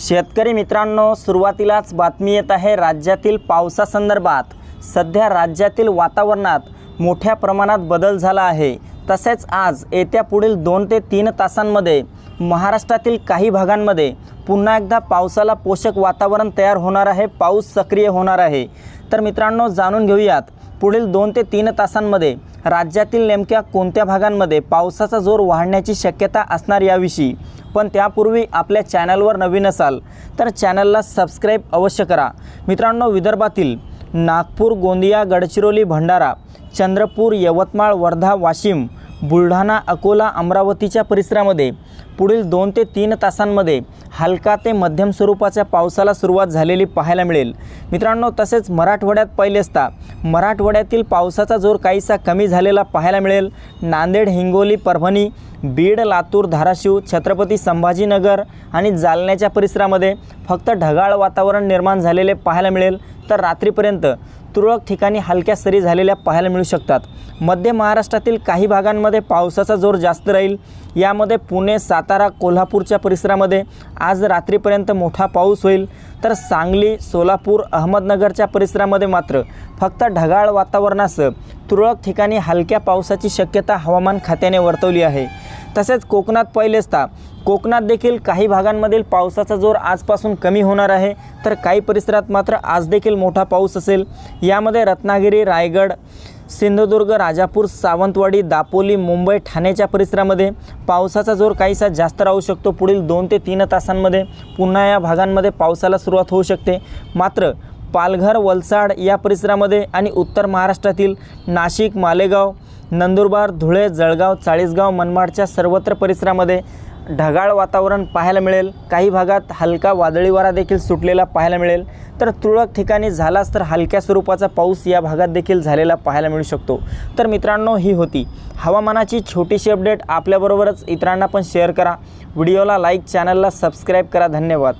शेतकरी मित्रांनो सुरुवातीलाच बातमी येत आहे राज्यातील पावसासंदर्भात. सध्या राज्यातील वातावरणात मोठ्या प्रमाणात बदल झाला आहे. तसेच आज येत्या पुढील दोन ते तीन तासांमध्ये महाराष्ट्रातील काही भागांमध्ये पुन्हा एकदा पावसाला पोषक वातावरण तयार होणार आहे पाऊस सक्रिय होणार आहे. तर मित्रांनो जाणून घेऊयात पुढील दोन ते तीन तासांमध्ये राज्यातील नेमक्या कोणत्या भागांमध्ये पावसाचा जोर वाढण्याची शक्यता असणार याविषयी. पण त्यापूर्वी आपल्या चॅनलवर नवीन असाल तर चॅनलला सबस्क्राईब अवश्य करा. मित्रांनो विदर्भातील नागपूर गोंदिया गडचिरोली भंडारा चंद्रपूर यवतमाळ वर्धा वाशिम बुलढाणा अकोला अमरावतीच्या परिसरामध्ये पुढील दोन ते तीन तासांमध्ये हलका ते मध्यम स्वरूपाच्या पावसाला सुरुवात झालेली पाहायला मिळेल. मित्रांनो तसेच मराठवाड्यात पहिले असता मराठवाड्यातील पावसाचा जोर काहीसा कमी झालेला पाहायला मिळेल. नांदेड हिंगोली परभणी बीड लातूर धाराशिव छत्रपती संभाजीनगर आणि जालन्याच्या परिसरामध्ये फक्त ढगाळ वातावरण निर्माण झालेले पाहायला मिळेल. तर रात्रीपर्यंत तुरळक ठिकाणी हलक्या सरी झालेल्या पाहायला मिळू शकतात. मध्य महाराष्ट्रातील काही भागांमध्ये पावसाचा जोर जास्त राहील. यामध्ये पुणे सातारा कोल्हापूरच्या परिसरामध्ये आज रात्रीपर्यंत मोठा पाऊस होईल. तर सांगली सोलापूर अहमदनगरच्या परिसरामध्ये मात्र फक्त ढगाळ वातावरणासह तुरळक ठिकाणी हलक्या पावसाची शक्यता हवामान खात्याने वर्तवली आहे. तसेच कोकणात पहिले असता कोकणात देखील काही भागांमधील पावसाचा जोर आजपासून कमी होणार आहे. तर काही परिसरात मात्र आज देखील मोठा पाऊस असेल. यामध्ये रत्नागिरी रायगड सिंधुदुर्ग राजापूर सावंतवाडी दापोली मुंबई ठाण्याच्या परिसरामध्ये पावसाचा जोर काहीसा जास्त राहू शकतो. पुढील दोन ते तीन तासांमध्ये पुन्हा या भागांमध्ये पावसाला सुरुवात होऊ शकते. मात्र पालघर वलसाड या परिसरामध्ये आणि उत्तर महाराष्ट्रातील नाशिक मालेगाव नंदुरबार धुळे जळगाव चाळीसगाव मनमाडच्या सर्वत्र परिसरामध्ये ढगाळ वातावरण पाहायला मिळेल. काही भागात हलका वादळी वारा देखील सुटलेला पाहायला मिळेल. तर तुरळक ठिकाणी झालाच तर हलक्या स्वरूपाचा पाऊस या भागात देखील झालेला पाहायला मिळू शकतो. तर मित्रांनो ही होती हवामानाची छोटीशी अपडेट. आपल्याबरोबरच इतरांना पण शेअर करा. व्हिडिओला लाईक चॅनलला सबस्क्राईब करा. धन्यवाद.